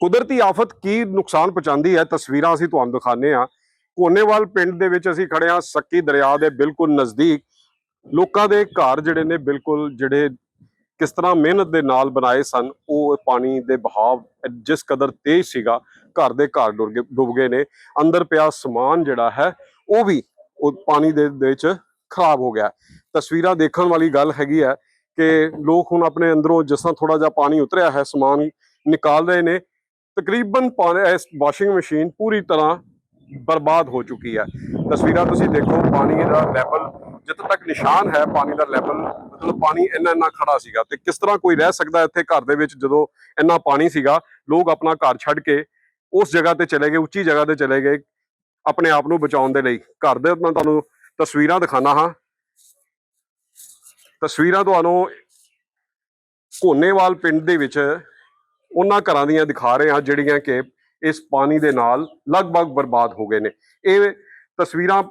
ਕੁਦਰਤੀ ਆਫਤ ਕੀ ਨੁਕਸਾਨ ਪਹੁੰਚਾਉਂਦੀ ਹੈ, ਤਸਵੀਰਾਂ ਅਸੀਂ ਤੁਹਾਨੂੰ ਦਿਖਾਣੇ ਆ ਕੋਨੇਵਾਲ ਪਿੰਡ ਦੇ ਵਿੱਚ ਅਸੀਂ ਖੜੇ ਆ ਸੱਕੀ ਦਰਿਆ ਦੇ ਬਿਲਕੁਲ ਨਜ਼ਦੀਕ। ਲੋਕਾਂ ਦੇ ਘਰ ਜਿਹੜੇ ਨੇ ਬਿਲਕੁਲ ਜਿਹੜੇ ਕਿਸ ਤਰ੍ਹਾਂ ਮਿਹਨਤ ਦੇ ਨਾਲ ਬਣਾਏ ਸਨ, ਉਹ ਪਾਣੀ ਦੇ ਬਹਾਵ ਜਿਸ ਕਦਰ ਤੇਜ਼ ਸੀਗਾ, ਘਰ ਦੇ ਘਰ ਡੁੱਬ ਗਏ ਡੁੱਬ ਗਏ ਨੇ। ਅੰਦਰ ਪਿਆ ਸਮਾਨ ਜਿਹੜਾ ਹੈ, ਉਹ ਵੀ ਉਹ ਪਾਣੀ ਦੇ ਵਿੱਚ ਖਰਾਬ ਹੋ ਗਿਆ। ਤਸਵੀਰਾਂ ਦੇਖਣ ਵਾਲੀ ਗੱਲ ਹੈਗੀ ਹੈ ਕਿ ਲੋਕ ਹੁਣ ਆਪਣੇ ਅੰਦਰੋਂ ਜਿਸ ਤਰ੍ਹਾਂ ਥੋੜਾ ਜਿਹਾ ਪਾਣੀ ਉਤਰਿਆ ਹੈ, ਸਮਾਨ ਨਿਕਾਲ ਰਹੇ ਨੇ। ਤਕਰੀਬਨ ਪਾਣੀ ਇਸ ਵਾਸ਼ਿੰਗ ਮਸ਼ੀਨ ਪੂਰੀ ਤਰ੍ਹਾਂ ਬਰਬਾਦ ਹੋ ਚੁੱਕੀ ਹੈ। ਤਸਵੀਰਾਂ ਤੁਸੀਂ ਦੇਖੋ, ਪਾਣੀ ਦਾ ਲੈਵਲ ਜਿੱਥੇ ਤੱਕ ਨਿਸ਼ਾਨ ਹੈ, ਪਾਣੀ ਦਾ ਲੈਵਲ ਮਤਲਬ ਪਾਣੀ ਇੰਨਾ ਇੰਨਾ ਖੜਾ ਸੀਗਾ ਤੇ ਕਿਸ ਤਰ੍ਹਾਂ ਕੋਈ ਰਹਿ ਸਕਦਾ ਇੱਥੇ ਘਰ ਦੇ ਵਿੱਚ ਜਦੋਂ ਇੰਨਾ ਪਾਣੀ ਸੀਗਾ? ਲੋਕ ਆਪਣਾ ਘਰ ਛੱਡ ਕੇ ਉਸ ਜਗ੍ਹਾ ਤੇ ਚਲੇ ਗਏ, ਉੱਚੀ ਜਗ੍ਹਾ ਤੇ ਚਲੇ ਗਏ ਆਪਣੇ ਆਪ ਨੂੰ ਬਚਾਉਣ ਦੇ ਲਈ। ਘਰ ਦੇ ਮੈਂ ਤੁਹਾਨੂੰ ਤਸਵੀਰਾਂ ਦਿਖਾਣਾ ਹਾਂ। ਤਸਵੀਰਾਂ ਤੁਹਾਨੂੰ ਕੋਨੇਵਾਲ ਪਿੰਡ ਦੇ ਵਿੱਚ ਉਹਨਾਂ ਘਰਾਂ ਦੀਆਂ ਦਿਖਾ ਰਹੇ ਹਾਂ ਜਿਹੜੀਆਂ ਕਿ ਇਸ ਪਾਣੀ ਦੇ ਨਾਲ ਲਗਭਗ ਬਰਬਾਦ ਹੋ ਗਏ ਨੇ। ਇਹ ਤਸਵੀਰਾਂ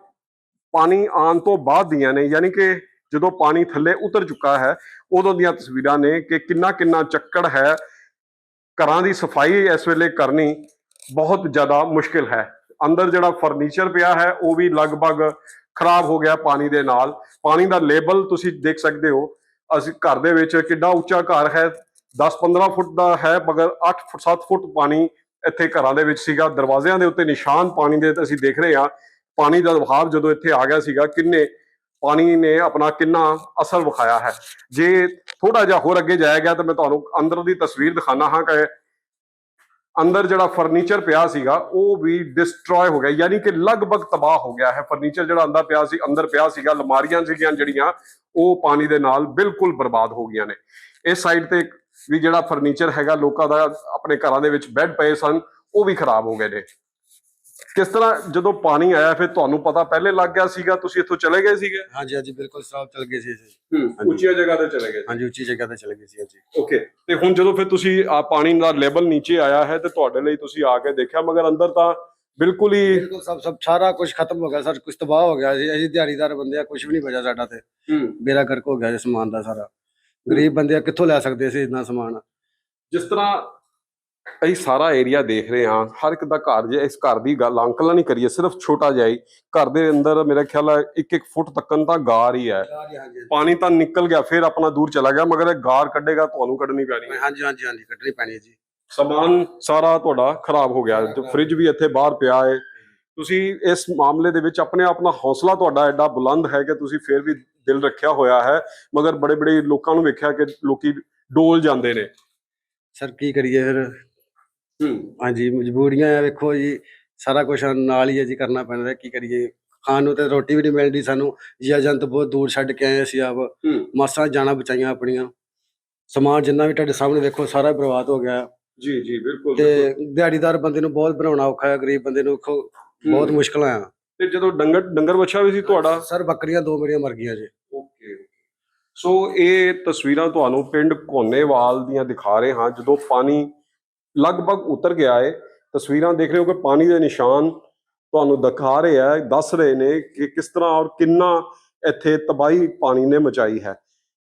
ਪਾਣੀ ਆਉਣ ਤੋਂ ਬਾਅਦ ਦੀਆਂ ਨੇ, ਯਾਨੀ ਕਿ ਜਦੋਂ ਪਾਣੀ ਥੱਲੇ ਉਤਰ ਚੁੱਕਾ ਹੈ, ਉਦੋਂ ਦੀਆਂ ਤਸਵੀਰਾਂ ਨੇ ਕਿ ਕਿੰਨਾ ਕਿੰਨਾ ਚੱਕੜ ਹੈ। ਘਰਾਂ ਦੀ ਸਫ਼ਾਈ ਇਸ ਵੇਲੇ ਕਰਨੀ ਬਹੁਤ ਜ਼ਿਆਦਾ ਮੁਸ਼ਕਿਲ ਹੈ। ਅੰਦਰ ਜਿਹੜਾ ਫਰਨੀਚਰ ਪਿਆ ਹੈ, ਉਹ ਵੀ ਲਗਭਗ ਖਰਾਬ ਹੋ ਗਿਆ ਪਾਣੀ ਦੇ ਨਾਲ। ਪਾਣੀ ਦਾ ਲੇਬਲ ਤੁਸੀਂ ਦੇਖ ਸਕਦੇ ਹੋ, ਅਸੀਂ ਘਰ ਦੇ ਵਿੱਚ ਕਿੱਡਾ ਉੱਚਾ ਘਰ ਹੈ 10-15 ਫੁੱਟ ਦਾ ਹੈ, ਮਗਰ 8 ਫੁੱਟ 7 ਫੁੱਟ ਪਾਣੀ ਇੱਥੇ ਘਰਾਂ ਦੇ ਵਿੱਚ ਸੀਗਾ। ਦਰਵਾਜ਼ਿਆਂ ਦੇ ਉੱਤੇ ਨਿਸ਼ਾਨ ਪਾਣੀ ਦੇ ਅਸੀਂ ਦੇਖ ਰਹੇ ਹਾਂ, ਪਾਣੀ ਦਾ ਵਹਾਅ ਜਦੋਂ ਇੱਥੇ ਆ ਗਿਆ ਸੀਗਾ, ਕਿੰਨੇ ਪਾਣੀ ਨੇ ਆਪਣਾ ਕਿੰਨਾ ਅਸਰ ਵਿਖਾਇਆ ਹੈ। ਜੇ ਥੋੜਾ ਜਿਹਾ ਹੋਰ ਅੱਗੇ ਜਾਇਆ ਗਿਆ ਤਾਂ ਮੈਂ ਤੁਹਾਨੂੰ ਅੰਦਰ ਦੀ ਤਸਵੀਰ ਦਿਖਾਣਾ ਹਾਂ ਕਿ ਅੰਦਰ ਜਿਹੜਾ ਫਰਨੀਚਰ ਪਿਆ ਸੀਗਾ, ਉਹ ਵੀ ਡਿਸਟਰੋਏ ਹੋ ਗਿਆ। ਯਾਨੀ ਕਿ ਲਗਭਗ ਤਬਾਹ ਹੋ ਗਿਆ ਹੈ। ਫਰਨੀਚਰ ਜਿਹੜਾ ਅੰਦਰ ਪਿਆ ਸੀ, ਅੰਦਰ ਪਿਆ ਸੀਗਾ ਲਮਾਰੀਆਂ ਸੀਗੀਆਂ ਜਿਹੜੀਆਂ, ਉਹ ਪਾਣੀ ਦੇ ਨਾਲ ਬਿਲਕੁਲ ਬਰਬਾਦ ਹੋ ਗਈਆਂ ਨੇ। ਇਸ ਸਾਈਡ ਤੇ ਵੀ ਜਿਹੜਾ ਫਰਨੀਚਰ ਹੈਗਾ ਲੋਕਾਂ ਦਾ ਆਪਣੇ ਘਰਾਂ ਦੇ ਵਿੱਚ ਬੈੱਡ ਪਏ ਸਨ ਉਹ ਵੀ ਖਰਾਬ ਹੋ ਗਏ ਨੇ। ਕਿਸ ਤਰ੍ਹਾਂ ਜਦੋਂ ਪਾਣੀ ਆਇਆ ਫਿਰ ਤੁਹਾਨੂੰ ਪਤਾ ਪਹਿਲੇ ਲੱਗ ਗਿਆ ਸੀਗਾ ਤੁਸੀਂ ਇੱਥੋਂ ਚਲੇ ਗਏ ਸੀਗੇ? ਹਾਂਜੀ ਹਾਂਜੀ ਬਿਲਕੁਲ ਸਰਾਬ ਚਲ ਗਏ ਸੀ ਅਸੀਂ। ਹੂੰ ਉੱਚੀਆਂ ਜਗ੍ਹਾ ਤੇ ਚਲੇ ਗਏ ਹਾਂਜੀ ਉੱਚੀ ਜਗ੍ਹਾ ਤੇ ਚਲੇ ਗਏ ਸੀ ਹਾਂਜੀ ਓਕੇ ਤੇ ਹੁਣ ਜਦੋਂ ਫਿਰ ਤੁਸੀਂ ਆ ਪਾਣੀ ਦਾ ਲੈਵਲ ਨੀਚੇ ਆਇਆ ਹੈ ਤੇ ਤੁਹਾਡੇ ਲਈ ਤੁਸੀਂ ਆ ਕੇ ਦੇਖਿਆ ਮਗਰ ਅੰਦਰ ਤਾਂ ਬਿਲਕੁਲ ਹੀ ਬਿਲਕੁਲ ਸਭ ਸਭ ਸਾਰਾ ਕੁਝ ਖਤਮ ਹੋ ਗਿਆ ਸਰ ਕੁਝ ਤਬਾਹ ਹੋ ਗਿਆ ਸੀ। ਅਸੀਂ ਦਿਹਾੜੀਦਾਰ ਬੰਦੇ ਆ ਕੁਝ ਵੀ ਨਹੀਂ ਬਚਿਆ ਸਾਡਾ ਤੇ। ਬੇੜਾ ਗਰਕ ਹੋ ਗਿਆ ਜੀ ਸਮਾਨ ਦਾ ਸਾਰਾ। ਗਰੀਬ ਬੰਦੇ ਆ ਕਿੱਥੋਂ ਲੈ ਸਕਦੇ ਸੀ ਇੰਨਾ ਸਮਾਨ? ਜਿਸ ਤਰ੍ਹਾਂ ਅਸੀਂ ਸਾਰਾ ਏਰੀਆ ਦੇਖ ਰਹੇ ਹਾਂ ਹਰ ਇੱਕ ਦਾ ਘਰ ਜੇ ਇਸ ਘਰ ਦੀ ਗੱਲ ਅੰਕਲਾਂ ਨਹੀਂ ਕਰੀਏ ਸਿਰਫ ਛੋਟਾ ਜਿਹਾ ਹੀ ਘਰ ਦੇ ਅੰਦਰ ਮੇਰੇ ਖਿਆਲ ਹੈ ਇੱਕ ਇੱਕ ਫੁੱਟ ਤੱਕਨ ਤਾਂ ਗਾਰ ਹੀ ਹੈ। ਪਾਣੀ ਤਾਂ ਨਿਕਲ ਗਿਆ ਫਿਰ ਆਪਣਾ ਦੂਰ ਚਲਾ ਗਿਆ ਮਗਰ ਇਹ ਗਾਰ ਕੱਢੇਗਾ ਤੁਹਾਨੂੰ ਕੱਢਣੀ ਪੈਣੀ ਹੈ। ਹਾਂਜੀ ਹਾਂਜੀ ਹਾਂਜੀ ਕੱਢਣੀ ਪੈਣੀ ਹੈ ਜੀ। ਸਮਾਨ ਸਾਰਾ ਤੁਹਾਡਾ ਖਰਾਬ ਹੋ ਗਿਆ ਫ੍ਰਿਜ ਵੀ ਇੱਥੇ ਬਾਹਰ ਪਿਆ ਹੈ ਤੁਸੀਂ ਇਸ ਮਾਮਲੇ ਦੇ ਵਿੱਚ ਆਪਣੇ ਆਪ ਨਾਲ ਹੌਸਲਾ ਤੁਹਾਡਾ ਐਡਾ ਬੁਲੰਦ ਹੈ ਕਿ ਤੁਸੀਂ ਫਿਰ ਵੀ ਦਿਲ ਰੱਖਿਆ ਹੋਇਆ ਹੈ ਮਗਰ ਬੜੇ ਬੜੇ ਲੋਕਾਂ ਨੂੰ ਵੇਖਿਆ ਕਿ ਲੋਕੀ ਡੋਲ ਜਾਂਦੇ ਨੇ। ਸਰ ਕੀ ਕਰੀਏ ਫਿਰ? ਹੂੰ। ਹਾਂਜੀ ਮਜਬੂਰੀਆਂ ਆ ਵੇਖੋ ਜੀ ਸਾਰਾ ਕੁਝ ਨਾਲ ਹੀ ਹੈ ਜੀ ਕਰਨਾ ਪੈਂਦਾ ਕੀ ਕਰੀਏ? ਖਾਣ ਨੂੰ ਤੇ ਰੋਟੀ ਵੀ ਨਹੀਂ ਮਿਲਦੀ ਸਾਨੂੰ ਜੀ ਏਜੰਟ ਬਹੁਤ ਦੂਰ ਛੱਡ ਕੇ ਆਏ ਅਸੀਂ ਆਪ। ਮਾਸਾਂ ਜਾਣਾ ਬਚਾਈਆਂ ਆਪਣੀਆਂ। ਸਮਾਨ ਜਿੰਨਾ ਵੀ ਤੁਹਾਡੇ ਸਾਹਮਣੇ ਵੇਖੋ ਸਾਰਾ ਬਰਬਾਦ ਹੋ ਗਿਆ। ਜੀ ਜੀ ਬਿਲਕੁਲ ਤੇ ਦਿਹਾੜੀਦਾਰ ਬੰਦੇ ਨੂੰ ਬਹੁਤ ਬਣਾਉਣਾ ਔਖਾ ਹੈ ਗਰੀਬ ਬੰਦੇ ਨੂੰ ਵੇਖੋ ਬਹੁਤ ਮੁਸ਼ਕਲਾਂ ਆ। ਤੇ ਜਦੋਂ ਡੰਗਰ ਡੰਗਰ ਬੱਚਾ ਵੀ ਸੀ ਤੁਹਾਡਾ? ਸਰ ਬੱਕਰੀਆਂ ਦੋ ਮੇਰੀਆਂ ਮਰ ਗਈਆਂ ਜੀ। ਸੋ ਇਹ ਤਸਵੀਰਾਂ ਤੁਹਾਨੂੰ ਪਿੰਡ ਕੋਨੇਵਾਲ ਦੀਆਂ ਦਿਖਾ ਰਹੇ ਹਾਂ, ਜਦੋਂ ਪਾਣੀ ਲਗਭਗ ਉਤਰ ਗਿਆ ਹੈ ਤਸਵੀਰਾਂ ਦੇਖ ਰਹੇ ਹੋ ਕਿ ਪਾਣੀ ਦੇ ਨਿਸ਼ਾਨ ਤੁਹਾਨੂੰ ਦਿਖਾ ਰਹੇ ਹੈ ਦੱਸ ਰਹੇ ਨੇ ਕਿ ਕਿਸ ਤਰ੍ਹਾਂ ਔਰ ਕਿੰਨਾ ਇੱਥੇ ਤਬਾਹੀ ਪਾਣੀ ਨੇ ਮਚਾਈ ਹੈ।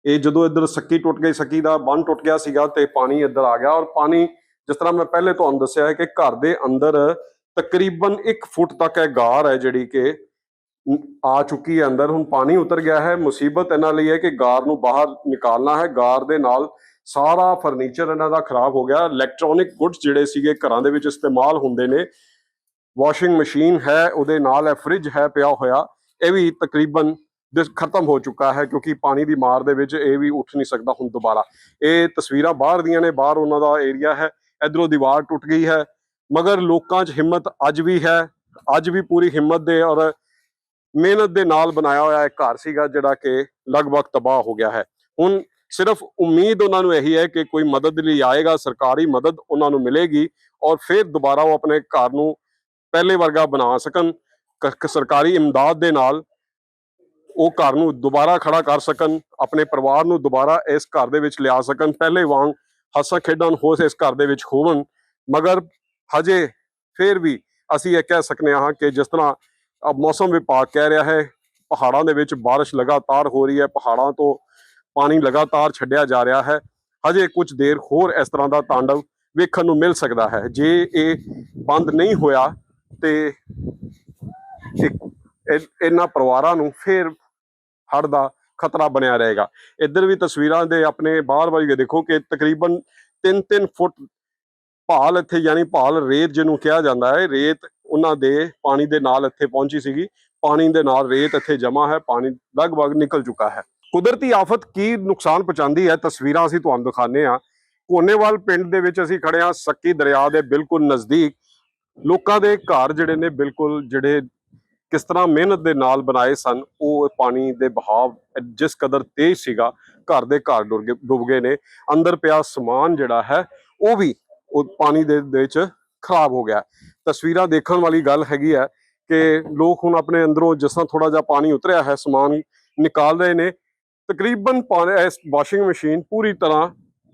ਇਹ ਜਦੋਂ ਇੱਧਰ ਸੱਕੀ ਟੁੱਟ ਗਈ, ਸੱਕੀ ਦਾ ਬੰਨ ਟੁੱਟ ਗਿਆ ਸੀਗਾ ਤੇ ਪਾਣੀ ਇੱਧਰ ਆ ਗਿਆ ਔਰ ਪਾਣੀ, ਜਿਸ ਤਰ੍ਹਾਂ ਮੈਂ ਪਹਿਲੇ ਤੁਹਾਨੂੰ ਦੱਸਿਆ ਹੈ ਕਿ ਘਰ ਦੇ ਅੰਦਰ ਤਕਰੀਬਨ 1 ਫੁੱਟ ਤੱਕ ਇਹ ਗਾਰ ਹੈ ਜਿਹੜੀ ਕਿ ਆ ਚੁੱਕੀ ਹੈ ਅੰਦਰ। ਹੁਣ ਪਾਣੀ ਉਤਰ ਗਿਆ ਹੈ। ਮੁਸੀਬਤ ਇਹਨਾਂ ਲਈ ਹੈ ਕਿ ਗਾਰ ਨੂੰ ਬਾਹਰ ਨਿਕਾਲਣਾ ਹੈ। ਗਾਰ ਦੇ ਨਾਲ ਸਾਰਾ ਫਰਨੀਚਰ ਇਹਨਾਂ ਦਾ ਖਰਾਬ ਹੋ ਗਿਆ। ਇਲੈਕਟ੍ਰੋਨਿਕ ਗੁੱਡਸ ਜਿਹੜੇ ਸੀਗੇ ਘਰਾਂ ਦੇ ਵਿੱਚ ਇਸਤੇਮਾਲ ਹੁੰਦੇ ਨੇ। ਵਾਸ਼ਿੰਗ ਮਸ਼ੀਨ ਹੈ, ਉਹਦੇ ਨਾਲ ਹੈ ਫ੍ਰਿਜ ਹੈ, ਪਿਆ ਹੋਇਆ। ਇਹ ਵੀ ਤਕਰੀਬਨ ਦਿਸ- ਖਤਮ ਹੋ ਚੁੱਕਾ ਹੈ ਕਿਉਂਕਿ ਪਾਣੀ ਦੀ ਮਾਰ ਦੇ ਵਿੱਚ ਇਹ ਵੀ ਉੱਠ ਨਹੀਂ ਸਕਦਾ ਹੁਣ ਦੁਬਾਰਾ। ਇਹ ਤਸਵੀਰਾਂ ਬਾਹਰ ਦੀਆਂ ਨੇ। ਬਾਹਰ ਉਹਨਾਂ ਦਾ ਏਰੀਆ ਹੈ। ਇਧਰੋਂ ਦੀਵਾਰ ਟੁੱਟ ਗਈ ਹੈ। ਮਗਰ ਲੋਕਾਂ 'ਚ ਹਿੰਮਤ ਅੱਜ ਵੀ ਹੈ। ਅੱਜ ਵੀ ਪੂਰੀ ਹਿੰਮਤ ਦੇ ਔਰ ਮਿਹਨਤ ਦੇ ਨਾਲ ਬਣਾਇਆ ਹੋਇਆ ਇੱਕ ਘਰ ਸੀਗਾ ਜਿਹੜਾ ਕਿ ਲਗਭਗ ਤਬਾਹ ਹੋ ਗਿਆ ਹੈ। ਹੁਣ ਸਿਰਫ ਉਮੀਦ ਉਹਨਾਂ ਨੂੰ ਇਹੀ ਹੈ ਕਿ ਕੋਈ ਮਦਦ ਲਈ ਆਏਗਾ, ਸਰਕਾਰੀ ਮਦਦ ਉਹਨਾਂ ਨੂੰ ਮਿਲੇਗੀ ਔਰ ਫਿਰ ਦੁਬਾਰਾ ਉਹ ਆਪਣੇ ਘਰ ਨੂੰ ਪਹਿਲੇ ਵਰਗਾ ਬਣਾ ਸਕਣ ਸਰਕਾਰੀ ਇਮਦਾਦ ਦੇ ਨਾਲ ਉਹ ਘਰ ਨੂੰ ਦੁਬਾਰਾ ਖੜਾ ਕਰ ਸਕਣ, ਆਪਣੇ ਪਰਿਵਾਰ ਨੂੰ ਦੁਬਾਰਾ ਇਸ ਘਰ ਦੇ ਵਿੱਚ ਲਿਆ ਸਕਣ, ਪਹਿਲੇ ਵਾਂਗ ਹੱਸਾਂ ਖੇਡਣ ਹੋਸ ਇਸ ਘਰ ਦੇ ਵਿੱਚ ਹੋਵਣ। ਮਗਰ ਹਜੇ ਫਿਰ ਵੀ ਅਸੀਂ ਇਹ ਕਹਿ ਸਕਨੇ ਹਾਂ ਕਿ ਜਿਸ ਤਰ੍ਹਾਂ ਮੌਸਮ ਵਿਭਾਗ ਕਹਿ ਰਿਹਾ ਹੈ, ਪਹਾੜਾਂ ਦੇ ਵਿੱਚ ਬਾਰਿਸ਼ ਲਗਾਤਾਰ ਹੋ ਰਹੀ ਹੈ, ਪਹਾੜਾਂ ਤੋਂ ਪਾਣੀ ਲਗਾਤਾਰ ਛੱਡਿਆ ਜਾ ਰਿਹਾ ਹੈ। ਹਜੇ ਕੁਝ ਦੇਰ ਹੋਰ ਇਸ ਤਰ੍ਹਾਂ ਦਾ ਤਾਂਡਵ ਵੇਖਣ ਨੂੰ ਮਿਲ ਸਕਦਾ ਹੈ। ਜੇ ਇਹ ਬੰਦ ਨਹੀਂ ਹੋਇਆ ਤੇ ਇਹ- ਇਹਨਾਂ ਪਰਿਵਾਰਾਂ ਨੂੰ ਫਿਰ ਹੜ੍ਹ ਦਾ ਖਤਰਾ ਬਣਿਆ ਰਹੇਗਾ। ਇੱਧਰ ਵੀ ਤਸਵੀਰਾਂ ਦੇ ਆਪਣੇ ਬਾਹਰ ਵਾਲੀ ਦੇਖੋ ਕਿ ਤਕਰੀਬਨ 3-3 ਫੁੱਟ ਭਾਲ ਇੱਥੇ, ਯਾਨੀ ਭਾਲ ਰੇਤ ਜਿਹਨੂੰ ਕਿਹਾ ਜਾਂਦਾ ਹੈ, ਰੇਤ ਉਹਨਾਂ ਦੇ ਪਾਣੀ ਦੇ ਨਾਲ ਇੱਥੇ ਪਹੁੰਚੀ ਸੀਗੀ। ਪਾਣੀ ਦੇ ਨਾਲ ਰੇਤ ਇੱਥੇ ਜਮਾ ਹੈ, ਪਾਣੀ ਲਗਭਗ ਨਿਕਲ ਚੁੱਕਾ ਹੈ। ਕੁਦਰਤੀ ਆਫਤ ਕੀ ਨੁਕਸਾਨ ਪਹੁੰਚਾਉਂਦੀ ਹੈ? ਤਸਵੀਰਾਂ ਅਸੀਂ ਤੁਹਾਨੂੰ ਦਿਖਾਉਂਦੇ ਹਾਂ। ਕੋਨੇਵਾਲ ਪਿੰਡ ਦੇ ਵਿੱਚ ਅਸੀਂ ਖੜੇ ਹਾਂ, ਸੱਕੀ ਦਰਿਆ ਦੇ ਬਿਲਕੁਲ ਨਜ਼ਦੀਕ। ਲੋਕਾਂ ਦੇ ਘਰ ਜਿਹੜੇ ਨੇ ਬਿਲਕੁਲ ਜਿਹੜੇ ਕਿਸ ਤਰ੍ਹਾਂ ਮਿਹਨਤ ਦੇ ਨਾਲ ਬਣਾਏ ਸਨ, ਉਹ ਪਾਣੀ ਦੇ ਬਹਾਵ ਜਿਸ ਕਦਰ ਤੇਜ਼ ਸੀਗਾ, ਘਰ ਦੇ ਘਰ ਡੁੱਬ ਗਏ ਡੁੱਬ ਗਏ ਨੇ। ਅੰਦਰ ਪਿਆ ਸਮਾਨ ਜਿਹੜਾ ਹੈ, ਉਹ ਵੀ ਉਹ ਪਾਣੀ ਦੇ ਵਿੱਚ ਖਰਾਬ ਹੋ ਗਿਆ। ਤਸਵੀਰਾਂ ਦੇਖਣ ਵਾਲੀ ਗੱਲ ਹੈਗੀ ਹੈ ਕਿ ਲੋਕ ਹੁਣ ਆਪਣੇ ਅੰਦਰੋਂ ਜਿਸ ਤਰ੍ਹਾਂ ਥੋੜਾ ਜਿਹਾ ਪਾਣੀ ਉਤਰਿਆ ਹੈ, ਸਮਾਨ ਨਿਕਾਲ ਰਹੇ ਨੇ। ਤਕਰੀਬਨ ਪਾਣੀ, ਇਸ ਵਾਸ਼ਿੰਗ ਮਸ਼ੀਨ ਪੂਰੀ ਤਰ੍ਹਾਂ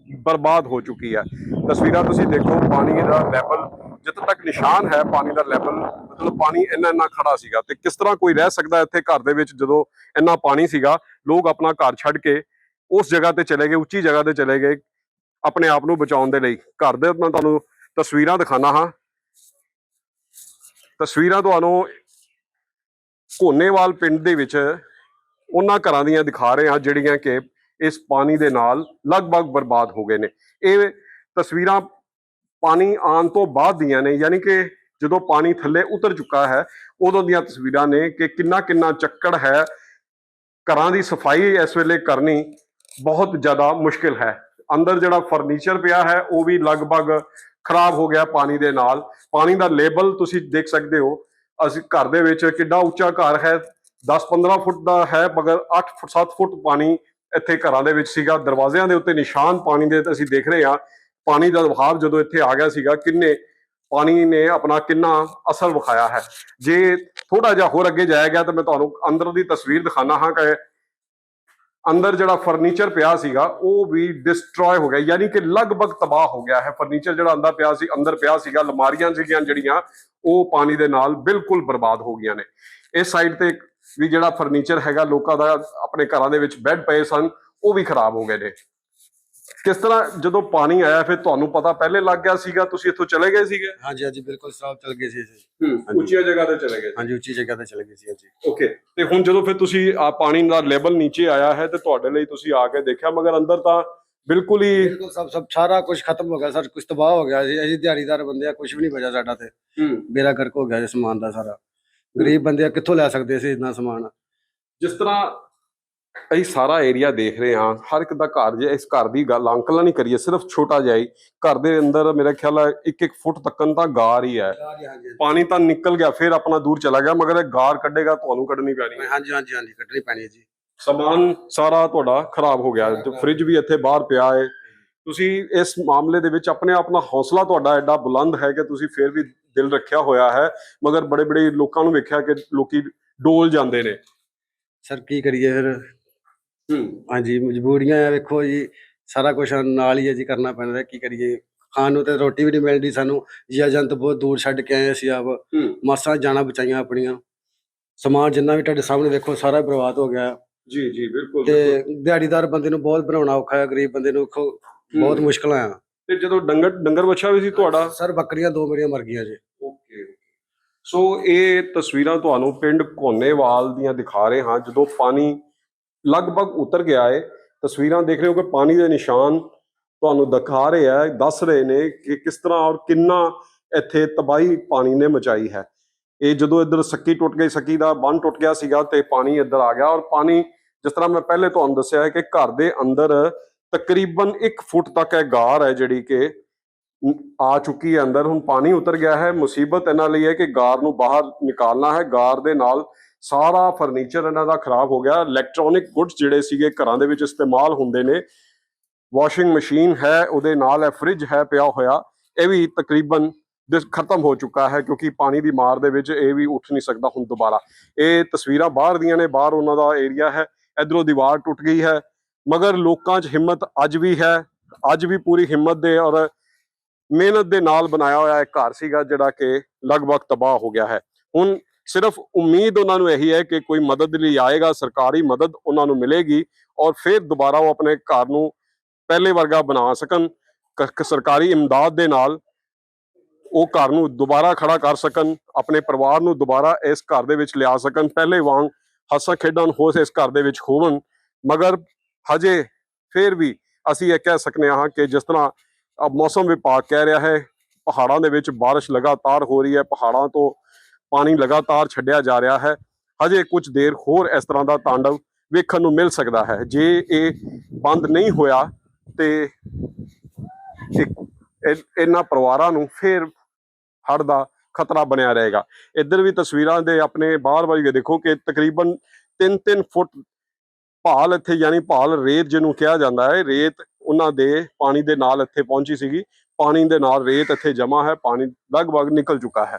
ਬਰਬਾਦ ਹੋ ਚੁੱਕੀ ਹੈ। ਤਸਵੀਰਾਂ ਤੁਸੀਂ ਦੇਖੋ, ਪਾਣੀ ਦਾ ਲੈਵਲ ਜਿੱਥੇ ਤੱਕ ਨਿਸ਼ਾਨ ਹੈ, ਪਾਣੀ ਦਾ ਲੈਵਲ ਮਤਲਬ ਪਾਣੀ ਇੰਨਾ ਇੰਨਾ ਖੜਾ ਸੀਗਾ ਤੇ ਕਿਸ ਤਰ੍ਹਾਂ ਕੋਈ ਰਹਿ ਸਕਦਾ ਇੱਥੇ ਘਰ ਦੇ ਵਿੱਚ ਜਦੋਂ ਇੰਨਾ ਪਾਣੀ ਸੀਗਾ, ਲੋਕ ਆਪਣਾ ਘਰ ਛੱਡ ਕੇ ਉਸ ਜਗ੍ਹਾ ਤੇ ਚਲੇ ਗਏ, ਉੱਚੀ ਜਗ੍ਹਾ ਤੇ ਚਲੇ ਗਏ ਆਪਣੇ ਆਪ ਨੂੰ ਬਚਾਉਣ ਦੇ ਲਈ। ਘਰ ਦੇ ਮੈਂ ਤੁਹਾਨੂੰ ਤਸਵੀਰਾਂ ਦਿਖਾਣਾ ਹਾਂ। ਤਸਵੀਰਾਂ ਤੁਹਾਨੂੰ ਕੋਨੇਵਾਲ ਪਿੰਡ ਦੇ ਵਿੱਚ ਉਹਨਾਂ ਘਰਾਂ ਦੀਆਂ ਦਿਖਾ ਰਹੇ ਹਾਂ, ਜਿਹੜੀਆਂ ਕਿ ਇਸ ਪਾਣੀ ਦੇ ਨਾਲ ਲਗਭਗ ਬਰਬਾਦ ਹੋ ਗਏ ਨੇ। ਇਹ ਤਸਵੀਰਾਂ ਪਾਣੀ ਆਉਣ ਤੋਂ ਬਾਅਦ ਦੀਆਂ ਨੇ, ਯਾਨੀ ਕਿ ਜਦੋਂ ਪਾਣੀ ਥੱਲੇ ਉਤਰ ਚੁੱਕਾ ਹੈ, ਉਦੋਂ ਦੀਆਂ ਤਸਵੀਰਾਂ ਨੇ ਕਿ ਕਿੰਨਾ ਕਿੰਨਾ ਚੱਕੜ ਹੈ। ਘਰਾਂ ਦੀ ਸਫ਼ਾਈ ਇਸ ਵੇਲੇ ਕਰਨੀ ਬਹੁਤ ਜ਼ਿਆਦਾ ਮੁਸ਼ਕਿਲ ਹੈ। ਅੰਦਰ ਜਿਹੜਾ ਫਰਨੀਚਰ ਪਿਆ ਹੈ, ਉਹ ਵੀ ਲਗਭਗ ਖਰਾਬ ਹੋ ਗਿਆ ਪਾਣੀ ਦੇ ਨਾਲ। ਪਾਣੀ ਦਾ ਲੇਬਲ ਤੁਸੀਂ ਦੇਖ ਸਕਦੇ ਹੋ। ਅਸੀਂ ਘਰ ਦੇ ਵਿੱਚ ਕਿੱਡਾ ਉੱਚਾ ਘਰ ਹੈ। 10-15 ਫੁੱਟ ਦਾ ਹੈ, ਮਗਰ 8 ਫੁੱਟ 7 ਫੁੱਟ ਪਾਣੀ ਇੱਥੇ ਘਰਾਂ ਦੇ ਵਿੱਚ ਸੀਗਾ। ਦਰਵਾਜ਼ਿਆਂ ਦੇ ਉੱਤੇ ਨਿਸ਼ਾਨ ਪਾਣੀ ਦੇ ਅਸੀਂ ਦੇਖ ਰਹੇ ਹਾਂ। ਪਾਣੀ ਦਾ ਵਹਾਅ ਜਦੋਂ ਇੱਥੇ ਆ ਗਿਆ ਸੀਗਾ, ਕਿੰਨੇ ਪਾਣੀ ਨੇ ਆਪਣਾ ਕਿੰਨਾ ਅਸਰ ਵਿਖਾਇਆ ਹੈ। ਜੇ ਥੋੜਾ ਜਿਹਾ ਹੋਰ ਅੱਗੇ ਜਾਇਆ ਗਿਆ ਤਾਂ ਮੈਂ ਤੁਹਾਨੂੰ ਅੰਦਰ ਦੀ ਤਸਵੀਰ ਦਿਖਾਣਾ ਹਾਂ ਕਿ ਅੰਦਰ ਜਿਹੜਾ ਫਰਨੀਚਰ ਪਿਆ ਸੀਗਾ, ਉਹ ਵੀ ਡਿਸਟਰੋਏ ਹੋ ਗਿਆ, ਯਾਨੀ ਕਿ ਲਗਭਗ ਤਬਾਹ ਹੋ ਗਿਆ ਹੈ। ਫਰਨੀਚਰ ਜਿਹੜਾ ਅੰਦਰ ਪਿਆ ਸੀ, ਅੰਦਰ ਪਿਆ ਸੀਗਾ ਲਮਾਰੀਆਂ ਸੀਗੀਆਂ ਜਿਹੜੀਆਂ, ਉਹ ਪਾਣੀ ਦੇ ਨਾਲ ਬਿਲਕੁਲ ਬਰਬਾਦ ਹੋ ਗਈਆਂ ਨੇ। ਇਸ ਸਾਈਡ ਤੇ ਵੀ ਜਿਹੜਾ ਫਰਨੀਚਰ ਹੈਗਾ, ਲੋਕਾਂ ਦਾ ਆਪਣੇ ਘਰਾਂ ਦੇ ਵਿੱਚ ਬੈੱਡ ਪਏ ਸਨ, ਉਹ ਵੀ ਖਰਾਬ ਹੋ ਗਏ ਨੇ। ਕਿਸ ਤਰ੍ਹਾਂ ਜਦੋਂ ਪਾਣੀ ਆਇਆ ਫਿਰ ਤੁਹਾਨੂੰ ਪਤਾ ਪਹਿਲੇ ਲੱਗ ਗਿਆ ਸੀਗਾ ਤੁਸੀਂ ਇੱਥੋਂ ਚਲੇ ਗਏ ਸੀਗੇ? ਹਾਂਜੀ ਹਾਂਜੀ ਬਿਲਕੁਲ ਸਰਾਬ ਚਲ ਗਏ ਸੀ ਅਸੀਂ। ਹੂੰ ਉੱਚੀਆਂ ਜਗ੍ਹਾ ਤੇ ਚਲੇ ਗਏ ਹਾਂਜੀ ਉੱਚੀ ਜਗ੍ਹਾ ਤੇ ਚਲੇ ਗਏ ਸੀ ਹਾਂਜੀ। ਓਕੇ ਤੇ ਹੁਣ ਜਦੋਂ ਫਿਰ ਤੁਸੀਂ ਆ ਪਾਣੀ ਦਾ ਲੈਵਲ ਨੀਚੇ ਆਇਆ ਹੈ ਤੇ ਤੁਹਾਡੇ ਲਈ ਤੁਸੀਂ ਆ ਕੇ ਦੇਖਿਆ ਮਗਰ ਅੰਦਰ ਤਾਂ ਬਿਲਕੁਲ ਹੀ ਬਿਲਕੁਲ ਸਭ ਸਭ ਸਾਰਾ ਕੁਝ ਖਤਮ ਹੋ ਗਿਆ ਸਰ ਕੁਝ ਤਬਾਹ ਹੋ ਗਿਆ। ਸੀ ਅਸੀਂ ਦਿਹਾੜੀਦਾਰ ਬੰਦੇ ਆ ਕੁਝ ਵੀ ਨਹੀਂ ਬਚਿਆ ਸਾਡਾ ਤੇ। ਬੇੜਾ ਗਰਕ ਹੋ ਗਿਆ ਜੀ ਸਮਾਨ ਦਾ ਸਾਰਾ। ਗਰੀਬ ਬੰਦੇ ਆ ਕਿੱਥੋਂ ਲੈ ਸਕਦੇ ਸੀ ਇੰਨਾ ਸਮਾਨ? ਜਿਸ ਤਰ੍ਹਾਂ ਅਸੀਂ ਸਾਰਾ ਏਰੀਆ ਦੇਖ ਰਹੇ ਹਾਂ। ਹਰ ਇੱਕ ਦਾ ਘਰ ਜੇ ਇਸ ਘਰ ਦੀ ਗੱਲ ਅੰਕਲਾਂ ਨਹੀਂ ਕਰੀਏ ਸਿਰਫ ਛੋਟਾ ਜਿਹਾ ਹੀ। ਘਰ ਦੇ ਅੰਦਰ ਮੇਰੇ ਖਿਆਲ ਹੈ ਇੱਕ ਇੱਕ ਫੁੱਟ ਤੱਕਨ ਤਾਂ ਗਾਰ ਹੀ ਹੈ। ਪਾਣੀ ਤਾਂ ਨਿਕਲ ਗਿਆ ਫਿਰ ਆਪਣਾ ਦੂਰ ਚਲਾ ਗਿਆ ਮਗਰ ਇਹ ਗਾਰ ਕੱਢੇਗਾ ਤੁਹਾਨੂੰ ਕੱਢਣੀ ਪੈਣੀ ਹੈ। ਹਾਂਜੀ ਹਾਂਜੀ ਹਾਂਜੀ ਕੱਢਣੀ ਪੈਣੀ ਹੈ ਜੀ। ਸਮਾਨ ਸਾਰਾ ਤੁਹਾਡਾ ਖਰਾਬ ਹੋ ਗਿਆ। ਤੇ ਫ੍ਰਿਜ ਵੀ ਇੱਥੇ ਬਾਹਰ ਪਿਆ ਹੈ ਤੁਸੀਂ ਇਸ ਮਾਮਲੇ ਦੇ ਵਿੱਚ ਆਪਣੇ ਆਪ ਨਾਲ ਹੌਸਲਾ ਤੁਹਾਡਾ ਐਡਾ ਬੁਲੰਦ ਹੈ ਕਿ ਤੁਸੀਂ ਫਿਰ ਵੀ ਦਿਲ ਰੱਖਿਆ ਹੋਇਆ ਹੈ। ਮਗਰ ਬੜੇ ਬੜੇ ਲੋਕਾਂ ਨੂੰ ਵੇਖਿਆ ਕਿ ਲੋਕੀ ਡੋਲ ਜਾਂਦੇ ਨੇ। ਸਰ ਕੀ ਕਰੀਏ ਫਿਰ? ਹੂੰ। ਹਾਂਜੀ ਮਜਬੂਰੀਆਂ ਆ ਵੇਖੋ ਜੀ ਸਾਰਾ ਕੁਝ ਨਾਲ ਹੀ ਹੈ ਜੀ ਕਰਨਾ ਪੈਂਦਾ ਕੀ ਕਰੀਏ? ਖਾਣ ਨੂੰ ਤੇ ਰੋਟੀ ਵੀ ਨਹੀਂ ਮਿਲਦੀ ਸਾਨੂੰ ਜੀ ਜੰਤ ਬਹੁਤ ਦੂਰ ਛੱਡ ਕੇ ਆਏ ਅਸੀਂ ਆਪ। ਹੂੰ। ਮਾਸਾਂ ਜਾਣਾ ਬਚਾਈਆਂ ਆਪਣੀਆਂ। ਸਮਾਨ ਜਿੰਨਾ ਵੀ ਤੁਹਾਡੇ ਸਾਹਮਣੇ ਵੇਖੋ ਸਾਰਾ ਬਰਬਾਦ ਹੋ ਗਿਆ। ਜੀ ਜੀ ਬਿਲਕੁਲ ਤੇ ਦਿਹਾੜੀਦਾਰ ਬੰਦੇ ਨੂੰ ਬਹੁਤ ਬਣਾਉਣਾ ਔਖਾ ਹੈ ਗਰੀਬ ਬੰਦੇ ਨੂੰ ਵੇਖੋ ਬਹੁਤ ਮੁਸ਼ਕਲਾਂ ਆ। ਤੇ ਜਦੋਂ ਡੰਗਰ ਡੰਗਰ ਬੱਚਾ ਵੀ ਸੀ ਤੁਹਾਡਾ? ਸਰ ਬੱਕਰੀਆਂ ਦੋ ਮੇਰੀਆਂ ਮਰ ਗਈਆਂ ਜੀ। ਓਕੇ। ਸੋ ਇਹ ਤਸਵੀਰਾਂ ਤੁਹਾਨੂੰ ਪਿੰਡ ਕੋਨੇਵਾਲ ਦੀਆਂ ਦਿਖਾ ਰਹੇ ਹਾਂ ਜਦੋਂ ਪਾਣੀ ਲਗਭਗ ਉਤਰ ਗਿਆ ਹੈ ਤਸਵੀਰਾਂ ਦੇਖ ਰਹੇ ਹੋ ਕਿ ਪਾਣੀ ਦੇ ਨਿਸ਼ਾਨ ਤੁਹਾਨੂੰ ਦਿਖਾ ਰਹੇ ਹੈ ਦੱਸ ਰਹੇ ਨੇ ਕਿ ਕਿਸ ਤਰ੍ਹਾਂ ਔਰ ਕਿੰਨਾ ਇੱਥੇ ਤਬਾਹੀ ਪਾਣੀ ਨੇ ਮਚਾਈ ਹੈ। ਇਹ ਜਦੋਂ ਇੱਧਰ ਸੱਕੀ ਟੁੱਟ ਗਈ, ਸੱਕੀ ਦਾ ਬੰਨ ਟੁੱਟ ਗਿਆ ਸੀਗਾ ਤੇ ਪਾਣੀ ਇੱਧਰ ਆ ਗਿਆ ਔਰ ਪਾਣੀ, ਜਿਸ ਤਰ੍ਹਾਂ ਮੈਂ ਪਹਿਲੇ ਤੁਹਾਨੂੰ ਦੱਸਿਆ ਹੈ ਕਿ ਘਰ ਦੇ ਅੰਦਰ ਤਕਰੀਬਨ 1 ਫੁੱਟ ਤੱਕ ਇਹ ਗਾਰ ਹੈ ਜਿਹੜੀ ਕਿ ਆ ਚੁੱਕੀ ਹੈ ਅੰਦਰ। ਹੁਣ ਪਾਣੀ ਉਤਰ ਗਿਆ ਹੈ। ਮੁਸੀਬਤ ਇਹਨਾਂ ਲਈ ਹੈ ਕਿ ਗਾਰ ਨੂੰ ਬਾਹਰ ਨਿਕਾਲਣਾ ਹੈ। ਗਾਰ ਦੇ ਨਾਲ ਸਾਰਾ ਫਰਨੀਚਰ ਇਹਨਾਂ ਦਾ ਖਰਾਬ ਹੋ ਗਿਆ। ਇਲੈਕਟ੍ਰੋਨਿਕ ਗੁੱਡਸ ਜਿਹੜੇ ਸੀਗੇ ਘਰਾਂ ਦੇ ਵਿੱਚ ਇਸਤੇਮਾਲ ਹੁੰਦੇ ਨੇ। ਵਾਸ਼ਿੰਗ ਮਸ਼ੀਨ ਹੈ, ਉਹਦੇ ਨਾਲ ਹੈ ਫ੍ਰਿਜ ਹੈ ਪਿਆ ਹੋਇਆ। ਇਹ ਵੀ ਤਕਰੀਬਨ ਖਤਮ ਹੋ ਚੁੱਕਾ ਹੈ ਕਿਉਂਕਿ ਪਾਣੀ ਦੀ ਮਾਰ ਦੇ ਵਿੱਚ ਇਹ ਵੀ ਉੱਠ ਨਹੀਂ ਸਕਦਾ ਹੁਣ ਦੁਬਾਰਾ। ਇਹ ਤਸਵੀਰਾਂ ਬਾਹਰ ਦੀਆਂ ਨੇ, ਬਾਹਰ ਉਹਨਾਂ ਦਾ ਏਰੀਆ ਹੈ। ਇਧਰੋਂ ਦੀਵਾਰ ਟੁੱਟ ਗਈ ਹੈ। ਮਗਰ ਲੋਕਾਂ 'ਚ ਹਿੰਮਤ ਅੱਜ ਵੀ ਹੈ। ਅੱਜ ਵੀ ਪੂਰੀ ਹਿੰਮਤ ਦੇ ਔਰ ਮਿਹਨਤ ਦੇ ਨਾਲ ਬਣਾਇਆ ਹੋਇਆ ਇੱਕ ਘਰ ਸੀਗਾ ਜਿਹੜਾ ਕਿ ਲਗਭਗ ਤਬਾਹ ਹੋ ਗਿਆ ਹੈ। ਹੁਣ ਸਿਰਫ ਉਮੀਦ ਉਹਨਾਂ ਨੂੰ ਇਹੀ ਹੈ ਕਿ ਕੋਈ ਮਦਦ ਲਈ ਆਏਗਾ, ਸਰਕਾਰੀ ਮਦਦ ਉਹਨਾਂ ਨੂੰ ਮਿਲੇਗੀ ਔਰ ਫਿਰ ਦੁਬਾਰਾ ਉਹ ਆਪਣੇ ਘਰ ਨੂੰ ਪਹਿਲੇ ਵਰਗਾ ਬਣਾ ਸਕਣ, ਕ- ਸਰਕਾਰੀ ਇਮਦਾਦ ਦੇ ਨਾਲ ਉਹ ਘਰ ਨੂੰ ਦੁਬਾਰਾ ਖੜਾ ਕਰ ਸਕਣ, ਆਪਣੇ ਪਰਿਵਾਰ ਨੂੰ ਦੁਬਾਰਾ ਇਸ ਘਰ ਦੇ ਵਿੱਚ ਲਿਆ ਸਕਣ, ਪਹਿਲੇ ਵਾਂਗ ਹੱਸਾਂ ਖੇਡਾਂ ਹੋਸ ਇਸ ਘਰ ਦੇ ਵਿੱਚ ਹੋਵਣ, ਮਗਰ ਹਜੇ ਫਿਰ ਵੀ ਅਸੀਂ ਇਹ ਕਹਿ ਸਕਨੇ ਹਾਂ ਕਿ ਜਿਸ ਤਰ੍ਹਾਂ ਮੌਸਮ ਵਿਭਾਗ ਕਹਿ ਰਿਹਾ ਹੈ, ਪਹਾੜਾਂ ਦੇ ਵਿੱਚ ਬਾਰਿਸ਼ ਲਗਾਤਾਰ ਹੋ ਰਹੀ ਹੈ, ਪਹਾੜਾਂ ਤੋਂ ਪਾਣੀ ਲਗਾਤਾਰ ਛੱਡਿਆ ਜਾ ਰਿਹਾ ਹੈ। ਹਜੇ ਕੁਝ ਦੇਰ ਹੋਰ ਇਸ ਤਰ੍ਹਾਂ ਦਾ ਤਾਂਡਵ ਵੇਖਣ ਨੂੰ ਮਿਲ ਸਕਦਾ ਹੈ। ਜੇ ਇਹ ਬੰਦ ਨਹੀਂ ਹੋਇਆ ਤੇ ਇਹਨਾਂ ਪਰਿਵਾਰਾਂ ਨੂੰ ਫਿਰ ਹੜ੍ਹ ਦਾ ਖਤਰਾ ਬਣਿਆ ਰਹੇਗਾ। ਇੱਧਰ ਵੀ ਤਸਵੀਰਾਂ ਦੇ ਆਪਣੇ ਬਾਹਰ ਵਾਲੀ ਦੇਖੋ ਕਿ ਤਕਰੀਬਨ 3-3 ਫੁੱਟ ਭਾਲ ਇੱਥੇ ਯਾਨੀ ਭਾਲ ਰੇਤ ਜਿਹਨੂੰ ਕਿਹਾ ਜਾਂਦਾ ਹੈ। ਰੇਤ ਉਹਨਾਂ ਦੇ ਪਾਣੀ ਦੇ ਨਾਲ ਇੱਥੇ ਪਹੁੰਚੀ ਸੀਗੀ। ਪਾਣੀ ਦੇ ਨਾਲ ਰੇਤ ਇੱਥੇ ਜਮਾ ਹੈ। ਪਾਣੀ ਲਗਭਗ ਨਿਕਲ ਚੁੱਕਾ ਹੈ।